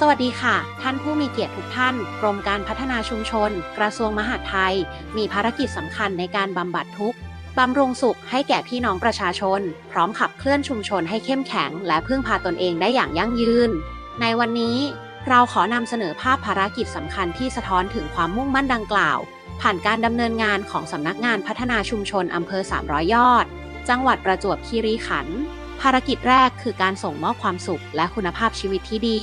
สวัสดีค่ะ ท่านผู้มีเกียรติทุกท่าน กรมการพัฒนาชุมชน กระทรวงมหาดไทย มีภารกิจสำคัญในการบำบัดทุกข์บำรุงสุขให้แก่พี่น้องประชาชน พร้อมขับเคลื่อนชุมชนให้เข้มแข็ง และพึ่งพาตนเองได้อย่างยั่งยืน ในวันนี้เราขอนำเสนอภาพภารกิจสำคัญที่สะท้อนถึงความมุ่งมั่นดังกล่าว ผ่านการดำเนินงานของสำนักงานพัฒนาชุมชนอำเภอ 300 ยอด จังหวัดประจวบคีรีขันธ์ภารกิจแรกคือการส่งมอบความสุขและคุณภาพชีวิตที่ดี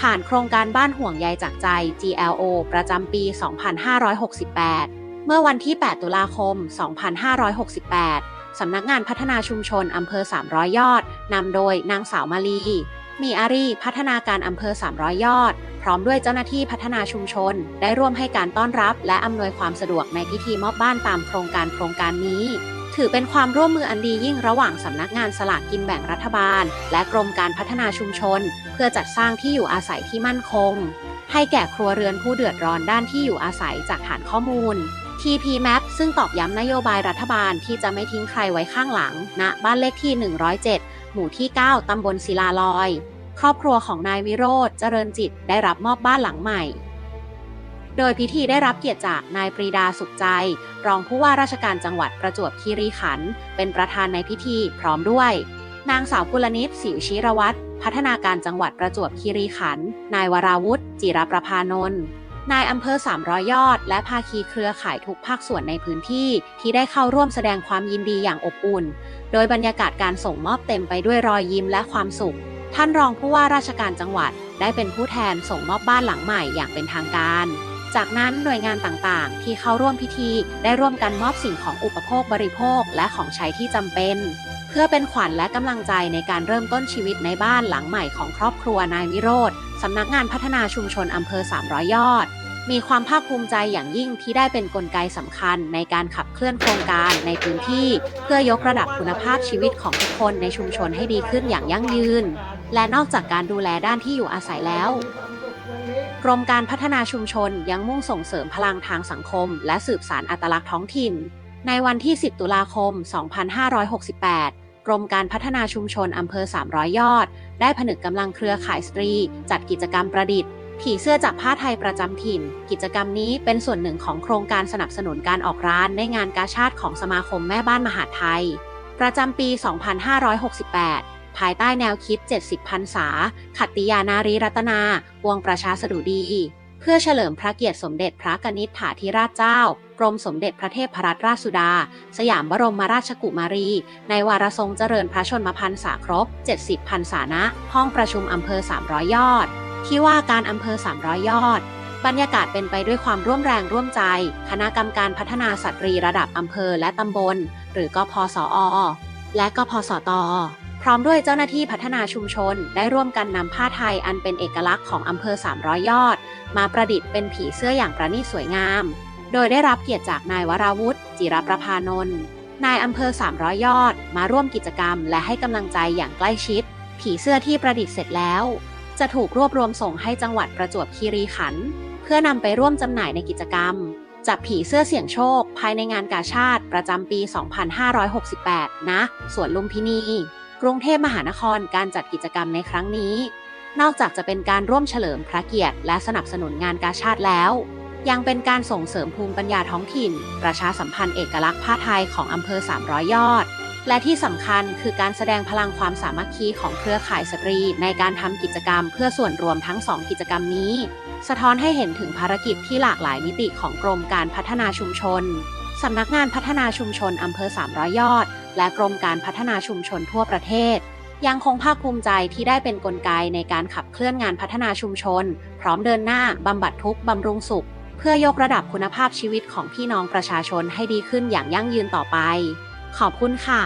ผ่านโครงการบ้านห่วงใยจากใจ GLO ประจำปี 2568 เมื่อวันที่ 8 ตุลาคม 2568 สำนักงานพัฒนาชุมชนอำเภอ 300 ยอด นำโดยนางสาวมาลี มีอารีพัฒนาการอำเภอ 300 ยอด พร้อมด้วยเจ้าหน้าที่พัฒนาชุมชน ได้ร่วมให้การต้อนรับ และอำนวยความสะดวกในพิธีมอบบ้านตามโครงการโครงการนี้ ถือเป็นความร่วมมืออันดียิ่งระหว่างสำนักงานสลากกินแบ่งรัฐบาล และกรมการพัฒนาชุมชน เพื่อจัดสร้างที่อยู่อาศัยที่มั่นคง ให้แก่ครัวเรือนผู้เดือดร้อนด้านที่อยู่อาศัยจากฐานข้อมูล TP Map ซึ่งตอกย้ำนโยบายรัฐบาลที่จะไม่ทิ้งใครไว้ข้างหลังณบ้านเลขที่ 107 หมู่ที่ 9 ตำบลศิลาลอย ครอบครัวของนายวิโรธเจริญจิตได้รับมอบบ้านหลังใหม่ โดยพิธีได้รับเกียรติจากนายปรีดาสุขใจ รองผู้ว่าราชการจังหวัดประจวบคีรีขันธ์เป็นประธานในพิธีพร้อมด้วย นางสาวกุลนิตสิวชิรวัตรพัฒนาการจังหวัดประจวบคีรีขันธ์นายวราวุฒิจิรประพานนท์นายอำเภอ 300 ยอด และภาคีเครือข่ายทุกภาคส่วนในพื้นที่ที่ได้เข้าร่วมแสดงความยินดีอย่างอบอุ่น โดยบรรยากาศการส่งมอบเต็มไปด้วยรอยยิ้มและความสุข ท่านรองผู้ว่าราชการจังหวัดได้เป็นผู้แทนส่งมอบบ้านหลังใหม่อย่างเป็นทางการ จากนั้นหน่วยงานต่างๆ ที่เข้าร่วมพิธีได้ร่วมกันมอบสิ่งของอุปโภคบริโภคและของใช้ที่จำเป็น เพื่อเป็นขวัญและกำลังใจในการเริ่มต้นชีวิตในบ้านหลังใหม่ของครอบครัวนายวิโรธสำนักงานพัฒนาชุมชนอำเภอ 300 ยอด มีความภาคภูมิใจอย่างยิ่งที่ได้เป็นนกลไกสำคัญในการขับเคลื่อนโครงการในพื้นที่ เพื่อยกระดับคุณภาพชีวิตของทุกคนในชุมชนให้ดีขึ้นอย่างยั่งยืน และนอกจากการดูแลด้านที่อยู่อาศัยแล้ว กรมการพัฒนาชุมชนยังมุ่งส่งเสริมพลังทางสังคม และสืบสารอัตลักษณ์ท้องถิ่น ในวันที่ 10 ตุลาคม 2568 กรมการพัฒนาชุมชนอำเภอ 300 ยอด ได้ผนึกกำลังเครือข่ายสตรี จัดกิจกรรมประดิษฐ์ ผีเสื้อจากผ้าไทยประจำถิ่น กิจกรรมนี้เป็นส่วนหนึ่งของโครงการสนับสนุนการออกร้านในงานกาชาติของสมาคมแม่บ้านมหาดไทย ประจำปี 2568 ภายใต้แนวคิด 70พรรษา ขัตติยานารีรัตนา วงประชาสดุดี เพื่อเฉลิมพระเกียรติสมเด็จพระกนิษฐาธิราชเจ้ากรมสมเด็จพระเทพรัตนราชสุดา สยามบรมราชกุมารี ในวาระทรงเจริญพระชนมพรรษาครบ 70พรรษาณห้องประชุมอำเภอ 300 ยอด ที่ว่าการอำเภอ 300 ยอด บรรยากาศเป็นไปด้วยความร่วมแรงร่วมใจ คณะกรรมการพัฒนาสตรีระดับอำเภอและตำบล หรือกพสอและกพสต ร้อมด้วยเจ้าหน้าที่พัฒนาชุมชน ได้ร่วมกันนำผ้าไทยอันเป็นเอกลักษณ์ของอำเภอ 300 ยอด มาประดิษฐ์เป็นผีเสื้ออย่างประณีตสวยงาม โดยได้รับเกียรติจากนายวราวุฒิจิรประพานนท์นายอำเภอ 300 ยอด มาร่วมกิจกรรม และให้กำลังใจอย่างใกล้ชิด ผีเสื้อที่ประดิษฐ์เสร็จแล้ว จะถูกรวบรวมส่งให้จังหวัดประจวบคีรีขันธ์เพื่อนำไปร่วมจำหน่ายในกิจกรรมจับผีเสื้อเสี่ยงโชค ภายในงานกาชาติประจำปี 2568 นะสวนลุมพินี กรุงเทพมหานครการจัดกิจกรรมในครั้งนี้ นอกจากจะเป็นการร่วมเฉลิมพระเกียรติ และสนับสนุนงานกาชาติแล้ว ยังเป็นการส่งเสริมภูมิปัญญาท้องถิ่น ประชาสัมพันธ์เอกลักษณ์ผ้าไทยของอำเภอ 300 ยอด และที่สำคัญคือการแสดงพลังความสามัคคีของเครือข่ายสตรี ในการทำกิจกรรมเพื่อส่วนรวมทั้งสองกิจกรรมนี้ สะท้อนให้เห็นถึงภารกิจที่หลากหลายมิติของกรมการพัฒนาชุมชน สำนักงานพัฒนาชุมชนอำเภอ 300 ยอด และกรมการพัฒนาชุมชนทั่วประเทศ ยังคงภาคภูมิใจที่ได้เป็นนกลไกในการขับเคลื่อนงานพัฒนาชุมชน พร้อมเดินหน้าบำบัดทุกข์บำรุงสุข เพื่อยกระดับคุณภาพชีวิตของพี่น้องประชาชนให้ดีขึ้นอย่างยั่งยืนต่อไป ขอบคุณค่ะ